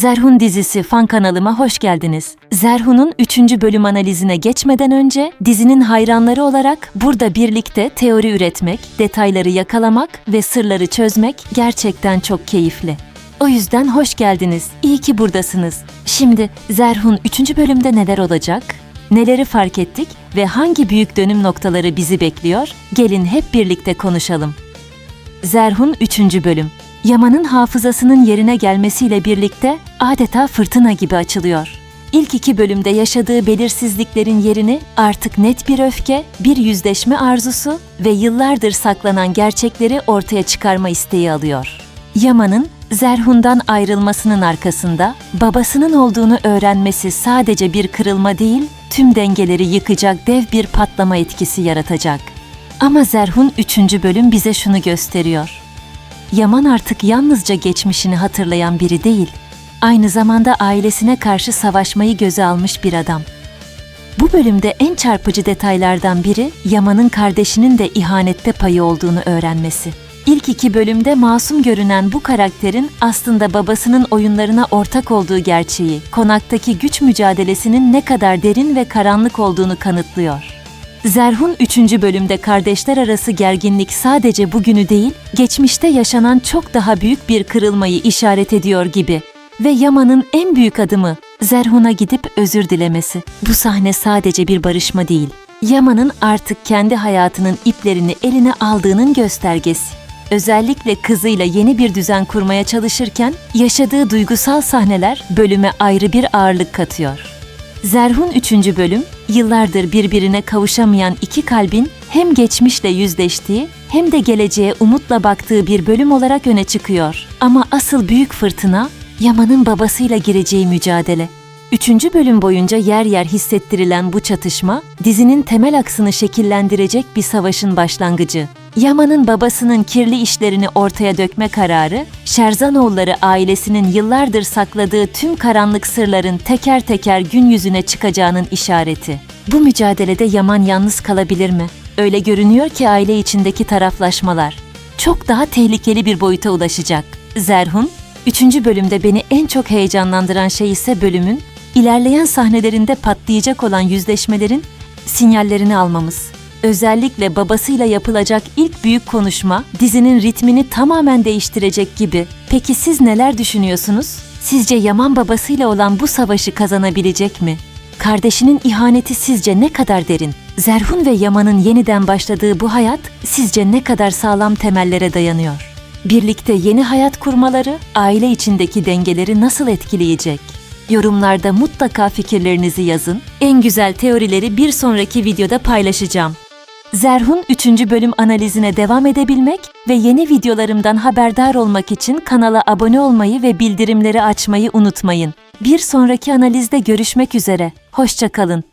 Zerhun dizisi fan kanalıma hoş geldiniz. Zerhun'un 3. bölüm analizine geçmeden önce dizinin hayranları olarak burada birlikte teori üretmek, detayları yakalamak ve sırları çözmek gerçekten çok keyifli. O yüzden hoş geldiniz. İyi ki buradasınız. Şimdi Zerhun 3. bölümde neler olacak? Neleri fark ettik ve hangi büyük dönüm noktaları bizi bekliyor? Gelin hep birlikte konuşalım. Zerhun 3. bölüm. Yaman'ın hafızasının yerine gelmesiyle birlikte adeta fırtına gibi açılıyor. İlk iki bölümde yaşadığı belirsizliklerin yerini artık net bir öfke, bir yüzleşme arzusu ve yıllardır saklanan gerçekleri ortaya çıkarma isteği alıyor. Yaman'ın Zerhun'dan ayrılmasının arkasında babasının olduğunu öğrenmesi sadece bir kırılma değil, tüm dengeleri yıkacak dev bir patlama etkisi yaratacak. Ama Zerhun 3. bölüm bize şunu gösteriyor. Yaman artık yalnızca geçmişini hatırlayan biri değil, aynı zamanda ailesine karşı savaşmayı göze almış bir adam. Bu bölümde en çarpıcı detaylardan biri Yaman'ın kardeşinin de ihanette payı olduğunu öğrenmesi. İlk iki bölümde masum görünen bu karakterin aslında babasının oyunlarına ortak olduğu gerçeği, konaktaki güç mücadelesinin ne kadar derin ve karanlık olduğunu kanıtlıyor. Zerhun 3. bölümde kardeşler arası gerginlik sadece bugünü değil, geçmişte yaşanan çok daha büyük bir kırılmayı işaret ediyor gibi. Ve Yaman'ın en büyük adımı Zerhun'a gidip özür dilemesi. Bu sahne sadece bir barışma değil. Yaman'ın artık kendi hayatının iplerini eline aldığının göstergesi. Özellikle kızıyla yeni bir düzen kurmaya çalışırken yaşadığı duygusal sahneler bölüme ayrı bir ağırlık katıyor. Zerhun 3. bölüm, yıllardır birbirine kavuşamayan iki kalbin hem geçmişle yüzleştiği hem de geleceğe umutla baktığı bir bölüm olarak öne çıkıyor. Ama asıl büyük fırtına, Yaman'ın babasıyla gireceği mücadele. Üçüncü bölüm boyunca yer yer hissettirilen bu çatışma, dizinin temel aksını şekillendirecek bir savaşın başlangıcı. Yaman'ın babasının kirli işlerini ortaya dökme kararı, Şerzanoğulları ailesinin yıllardır sakladığı tüm karanlık sırların teker teker gün yüzüne çıkacağının işareti. Bu mücadelede Yaman yalnız kalabilir mi? Öyle görünüyor ki aile içindeki taraflaşmalar çok daha tehlikeli bir boyuta ulaşacak. Zerhun, 3. bölümde beni en çok heyecanlandıran şey ise bölümün ilerleyen sahnelerinde patlayacak olan yüzleşmelerin sinyallerini almamız. Özellikle babasıyla yapılacak ilk büyük konuşma dizinin ritmini tamamen değiştirecek gibi. Peki siz neler düşünüyorsunuz? Sizce Yaman babasıyla olan bu savaşı kazanabilecek mi? Kardeşinin ihaneti sizce ne kadar derin? Zerhun ve Yaman'ın yeniden başladığı bu hayat sizce ne kadar sağlam temellere dayanıyor? Birlikte yeni hayat kurmaları aile içindeki dengeleri nasıl etkileyecek? Yorumlarda mutlaka fikirlerinizi yazın. En güzel teorileri bir sonraki videoda paylaşacağım. Zerhun 3. bölüm analizine devam edebilmek ve yeni videolarımdan haberdar olmak için kanala abone olmayı ve bildirimleri açmayı unutmayın. Bir sonraki analizde görüşmek üzere. Hoşçakalın.